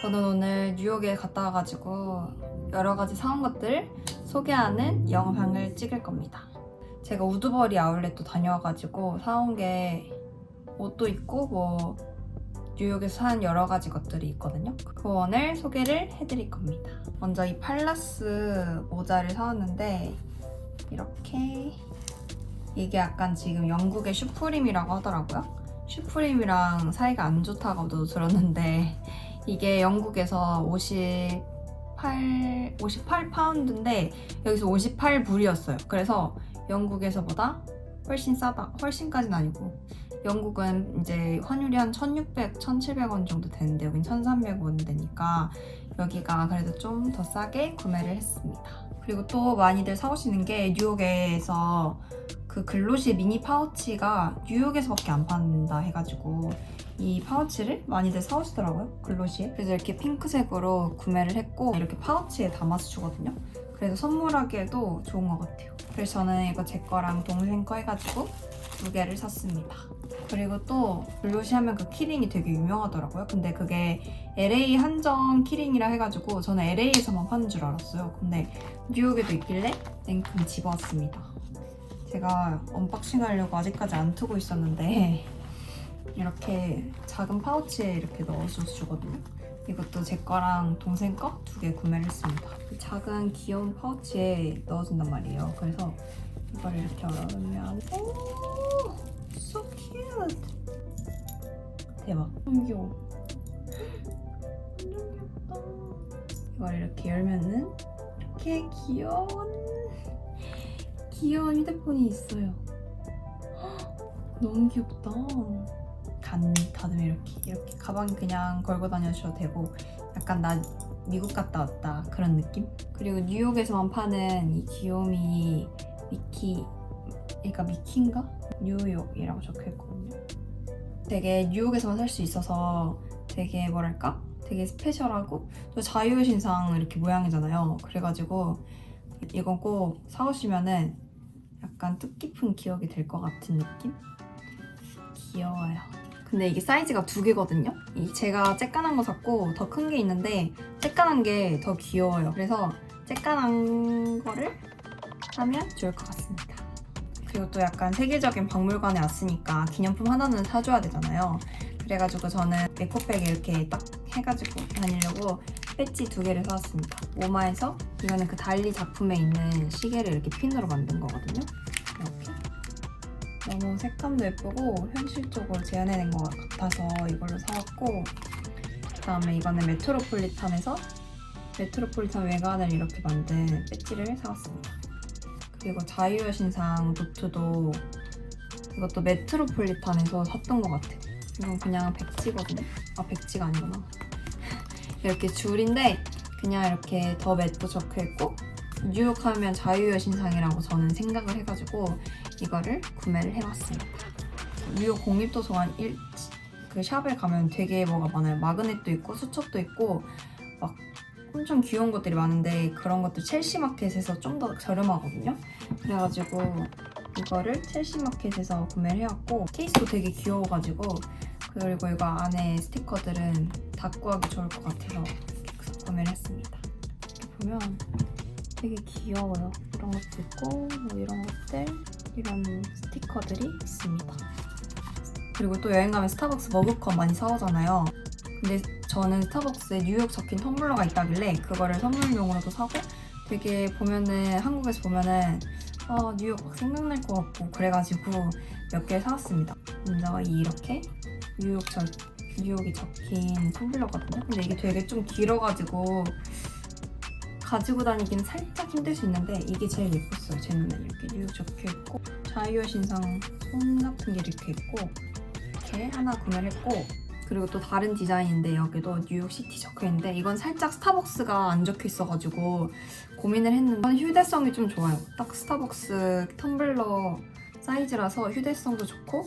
저는 오늘 뉴욕에 갔다 와가지고 여러 가지 사온 것들을 소개하는 영상을 찍을 겁니다. 제가 우드버리 아울렛도 다녀와가지고 사온 게 옷도 있고 뭐 뉴욕에서 산 여러 가지 것들이 있거든요. 그 오늘 소개를 해드릴 겁니다. 먼저 이 팔라스 모자를 사왔는데 이렇게 이게 약간 지금 영국의 슈프림이라고 하더라고요. 슈프림이랑 사이가 안 좋다고도 들었는데 이게 영국에서 58 58파운드인데 여기서 58불이었어요. 그래서 영국에서보다 훨씬 싸다. 훨씬까지는 아니고 영국은 이제 환율이 한 1,600, 1,700원 정도 되는데 여긴 1,300원 되니까 여기가 그래도 좀 더 싸게 구매를 했습니다. 그리고 또 많이들 사오시는 게 뉴욕에서 그 글로시 미니 파우치가 뉴욕에서밖에 안 판다 해가지고 이 파우치를 많이들 사오시더라고요 글로시에. 그래서 이렇게 핑크색으로 구매를 했고 이렇게 파우치에 담아서 주거든요. 그래서 선물하기에도 좋은 것 같아요. 그래서 저는 이거 제 거랑 동생 거 해가지고 두 개를 샀습니다. 그리고 또 글로시 하면 그 키링이 되게 유명하더라고요. 근데 그게 LA 한정 키링이라 해가지고 저는 LA에서만 파는 줄 알았어요. 근데 뉴욕에도 있길래 냉큼 집어왔습니다. 제가 언박싱 하려고 아직까지 안 트고 있었는데 이렇게 작은 파우치에 이렇게 넣어서 주거든요. 이것도 제 거랑 동생 거 두 개 구매를 했습니다. 이 작은 귀여운 파우치에 넣어준단 말이에요. 그래서 이걸 이렇게 열어놓으면 오, so cute. 대박. 너무 귀여워. 완전 귀엽다. 이걸 이렇게 열면은 이렇게 귀여운 귀여운 휴대폰이 있어요. 헉, 너무 귀엽다. 간 닫으면 이렇게 이렇게 가방에 그냥 걸고 다녀주셔도 되고 약간 나 미국 갔다 왔다 그런 느낌? 그리고 뉴욕에서만 파는 이 귀요미 미키 얘가 미키인가? 뉴욕이라고 적혀있거든요. 되게 뉴욕에서만 살 수 있어서 되게 뭐랄까? 되게 스페셜하고 또 자유신상 이렇게 모양이잖아요. 그래가지고 이건 꼭 사오시면은 약간 뜻깊은 기억이 될 것 같은 느낌? 귀여워요. 근데 이게 사이즈가 두 개거든요. 이 제가 쬐깐한 거 샀고 더 큰 게 있는데 쬐깐한 게 더 귀여워요. 그래서 쬐깐한 거를 사면 좋을 것 같습니다. 그리고 또 약간 세계적인 박물관에 왔으니까 기념품 하나는 사줘야 되잖아요. 그래가지고 저는 에코백에 이렇게 딱 해가지고 다니려고 배지 두 개를 사왔습니다. 오마에서 이거는 그 달리 작품에 있는 시계를 이렇게 핀으로 만든 거거든요. 너무 색감도 예쁘고 현실적으로 재현해낸 것 같아서 이걸로 사왔고 그다음에 이거는 메트로폴리탄에서 메트로폴리탄 외관을 이렇게 만든 배지를 사왔습니다. 그리고 자유의 신상 노트도 이것도 메트로폴리탄에서 샀던 것 같아요. 이건 그냥 백지거든요. 아 백지가 아니구나. 이렇게 줄인데 그냥 이렇게 더 맷도 적혀있고 뉴욕 하면 자유의 신상이라고 저는 생각을 해가지고 이거를 구매를 해봤습니다. 뉴욕 공립도서관 1, 그 샵에 가면 되게 뭐가 많아요. 마그넷도 있고 수첩도 있고 막 엄청 귀여운 것들이 많은데 그런 것들 첼시 마켓에서 좀 더 저렴하거든요. 그래가지고 이거를 첼시 마켓에서 구매를 해왔고 케이스도 되게 귀여워가지고 그리고 이거 안에 스티커들은 다 구하기 좋을 것 같아서 구매를 했습니다. 이렇게 보면 되게 귀여워요. 이런 것도 있고 뭐 이런 것들 이런 스티커들이 있습니다. 그리고 또 여행 가면 스타벅스 머그컵 많이 사오잖아요. 근데 저는 스타벅스에 뉴욕 적힌 텀블러가 있다길래 그거를 선물용으로도 사고 되게 보면은 한국에서 보면은 아 뉴욕 막 생각날 것 같고 그래가지고 몇 개 사왔습니다. 먼저 이렇게 뉴욕 적 뉴욕이 적힌 텀블러거든요. 근데 이게 되게 좀 길어가지고 가지고 다니기는 살짝 힘들 수 있는데 이게 제일 예뻤어요. 제 눈에 이렇게 뉴욕 적혀 있고 자유의 신상 손 같은 게 이렇게 있고 이렇게 하나 구매를 했고 그리고 또 다른 디자인인데 여기도 뉴욕 시티 적혀 있는데 이건 살짝 스타벅스가 안 적혀 있어가지고 고민을 했는데 휴대성이 좀 좋아요. 딱 스타벅스 텀블러 사이즈라서 휴대성도 좋고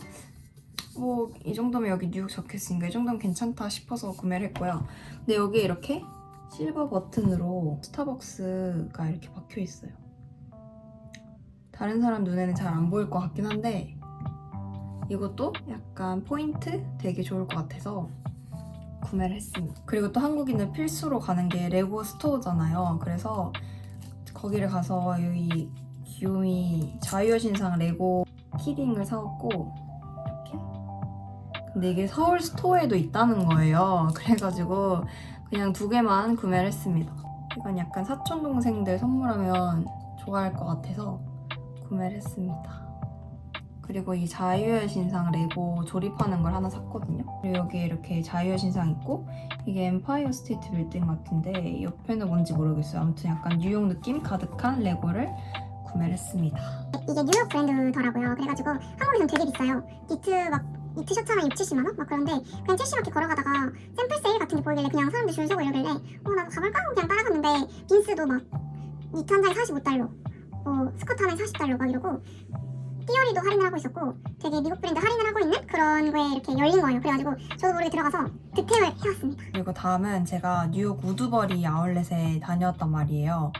뭐 이 정도면 여기 뉴욕 적혀있으니까 이 정도면 괜찮다 싶어서 구매를 했고요. 근데 여기에 이렇게 실버 버튼으로 스타벅스가 이렇게 박혀 있어요. 다른 사람 눈에는 잘 안 보일 것 같긴 한데 이것도 약간 포인트 되게 좋을 것 같아서 구매를 했습니다. 그리고 또 한국인은 필수로 가는 게 레고 스토어잖아요. 그래서 거기를 가서 여기 귀요미 자유여신상 레고 키링을 사왔고 이렇게 근데 이게 서울 스토어에도 있다는 거예요. 그래가지고 그냥 두 개만 구매를 했습니다. 이건 약간 사촌 동생들 선물하면 좋아할 것 같아서 구매를 했습니다. 그리고 이 자유의 신상 레고 조립하는 걸 하나 샀거든요. 그리고 여기에 이렇게 자유의 신상 있고 이게 엠파이어 스테이트 빌딩 같은데 옆에는 뭔지 모르겠어요. 아무튼 약간 뉴욕 느낌 가득한 레고를 구매를 했습니다. 이게 뉴욕 브랜드더라고요. 그래가지고 한국에서는 되게 비싸요. 니트 막 니트 셔츠 하나 6, 70만 원? 막 그런데 그냥 캐시마켓 걸어가다가 샘플 세일 같은 게 보이길래 그냥 사람들 줄 서고 이러길래 어 나도 가볼까 하고 그냥 따라갔는데 빈스도 막 니트 한 장에 45달러 뭐 스커트 하나에 40달러 막 이러고 띠어리도 할인을 하고 있었고 되게 미국 브랜드 할인을 하고 있는 그런 거에 이렇게 열린 거예요. 그래가지고 저도 모르게 들어가서 득템을 해왔습니다. 그리고 다음은 제가 뉴욕 우드버리 아울렛에 다녀왔단 말이에요.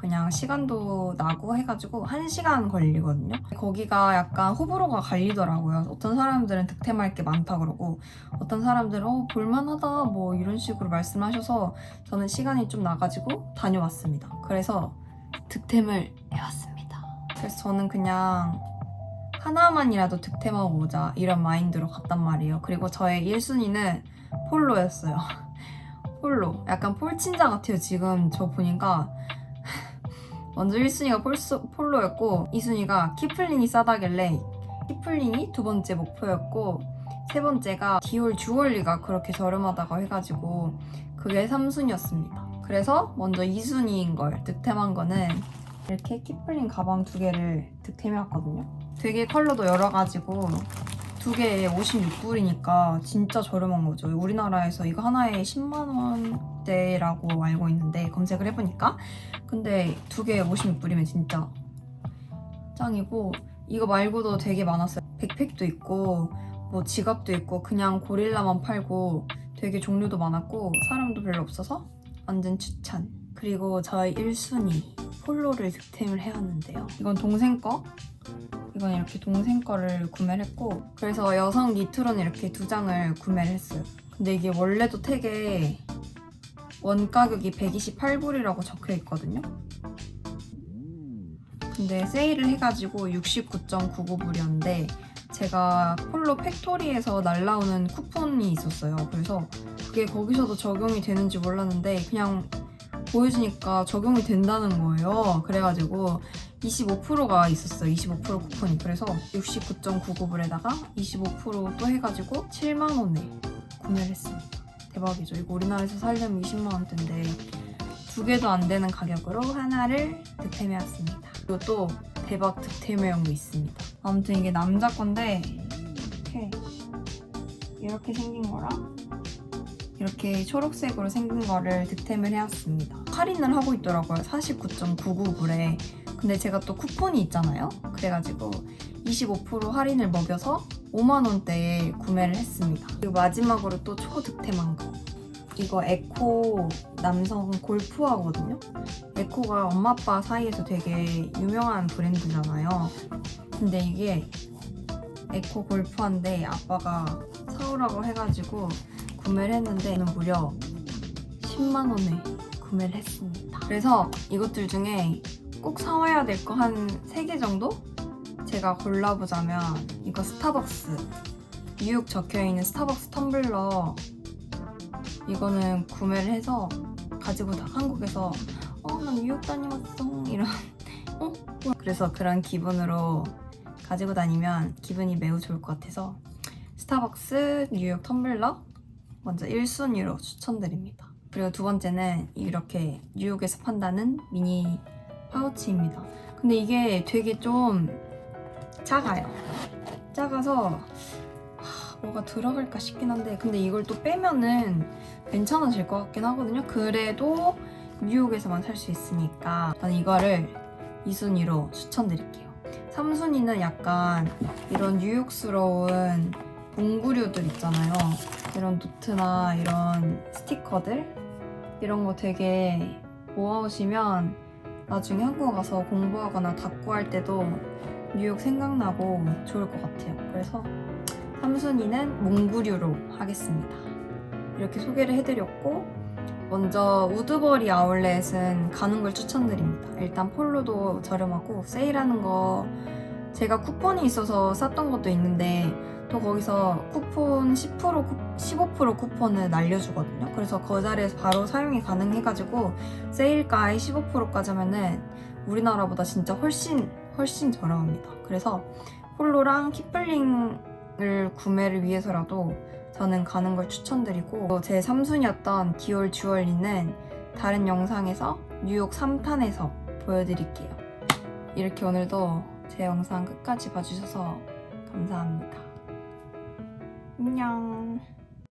그냥 시간도 나고 해가지고 한 시간 걸리거든요. 거기가 약간 호불호가 갈리더라고요. 어떤 사람들은 득템할 게 많다 그러고 어떤 사람들은 어, 볼만하다 뭐 이런 식으로 말씀하셔서 저는 시간이 좀 나가지고 다녀왔습니다. 그래서 득템을 해왔습니다. 그래서 저는 그냥 하나만이라도 득템하고 오자 이런 마인드로 갔단 말이에요. 그리고 저의 1순위는 폴로였어요. 폴로. 약간 폴친자 같아요. 지금 저 보니까 먼저 1순위가 폴소, 폴로였고 2순위가 키플링이 싸다길래 키플링이 두 번째 목표였고 세 번째가 디올 주얼리가 그렇게 저렴하다고 해가지고 그게 3순위였습니다. 그래서 먼저 2순위인 걸 득템한 거는 이렇게 키플링 가방 두 개를 득템해왔거든요. 되게 컬러도 여러 가지고 두 개에 56불이니까 진짜 저렴한 거죠. 우리나라에서 이거 하나에 10만 원 대라고 알고 있는데 검색을 해보니까 근데 두 개에 56불이면 진짜 짱이고 이거 말고도 되게 많았어요. 백팩도 있고 뭐 지갑도 있고 그냥 고릴라만 팔고 되게 종류도 많았고 사람도 별로 없어서 완전 추천. 그리고 저의 1순위 폴로를 득템을 해왔는데요. 이건 동생 거 이건 이렇게 동생 거를 구매를 했고 그래서 여성 니트로는 이렇게 두 장을 구매를 했어요. 근데 이게 원래도 택에 원 가격이 128불이라고 적혀 있거든요. 근데 세일을 해가지고 69.99불이었는데 제가 폴로 팩토리에서 날라오는 쿠폰이 있었어요. 그래서 그게 거기서도 적용이 되는지 몰랐는데 그냥 보여주니까 적용이 된다는 거예요. 그래가지고 25%가 있었어요. 25% 쿠폰이. 그래서 69.99불에다가 25%또 해가지고 7만 원에 구매를 했습니다. 대박이죠. 이거 우리나라에서 살려면 20만 원대인데 두 개도 안 되는 가격으로 하나를 득템해왔습니다. 그리고 또 대박 득템해온 게 있습니다. 아무튼 이게 남자 건데 이렇게 이렇게 생긴 거랑 이렇게 초록색으로 생긴 거를 득템을 해왔습니다. 할인을 하고 있더라고요. 49.99불에. 근데 제가 또 쿠폰이 있잖아요. 그래가지고 25% 할인을 먹여서 5만 원대에 구매를 했습니다. 그리고 마지막으로 또 초득템한 거. 이거 에코 남성 골프화거든요. 에코가 엄마 아빠 사이에서 되게 유명한 브랜드잖아요. 근데 이게 에코 골프화인데 아빠가 사오라고 해가지고 구매를 했는데 저는 무려 10만 원에 구매를 했습니다. 그래서 이것들 중에 꼭 사와야 될 거 한 3개 정도? 제가 골라보자면 이거 스타벅스 뉴욕 적혀있는 스타벅스 텀블러 이거는 구매를 해서 가지고 다 한국에서 어나 뉴욕 다녀왔어 이런 어? 그래서 그런 기분으로 가지고 다니면 기분이 매우 좋을 것 같아서 스타벅스 뉴욕 텀블러 먼저 1순위로 추천드립니다. 그리고 두 번째는 이렇게 뉴욕에서 판다는 미니 파우치입니다. 근데 이게 되게 좀 작아요. 작아서 하, 뭐가 들어갈까 싶긴 한데 근데 이걸 또 빼면은 괜찮아질 것 같긴 하거든요. 그래도 뉴욕에서만 살 수 있으니까 저는 이거를 2순위로 추천드릴게요. 3순위는 약간 이런 뉴욕스러운 문구류들 있잖아요. 이런 노트나 이런 스티커들 이런 거 되게 모아오시면 나중에 한국 와서 공부하거나 답구할 때도 뉴욕 생각나고 좋을 것 같아요. 그래서 3순위는 몽구류로 하겠습니다. 이렇게 소개를 해드렸고 먼저 우드버리 아울렛은 가는 걸 추천드립니다. 일단 폴로도 저렴하고 세일하는 거 제가 쿠폰이 있어서 샀던 것도 있는데 또 거기서 쿠폰 10% 쿠, 15% 쿠폰을 날려주거든요. 그래서 그 자리에서 바로 사용이 가능해가지고 세일가에 15%까지 하면은 우리나라보다 진짜 훨씬 훨씬 저렴합니다. 그래서 폴로랑 키플링을 구매를 위해서라도 저는 가는 걸 추천드리고 제 3순이었던 디올 주얼리는 다른 영상에서 뉴욕 3탄에서 보여드릴게요. 이렇게 오늘도 제 영상 끝까지 봐주셔서 감사합니다. 안녕.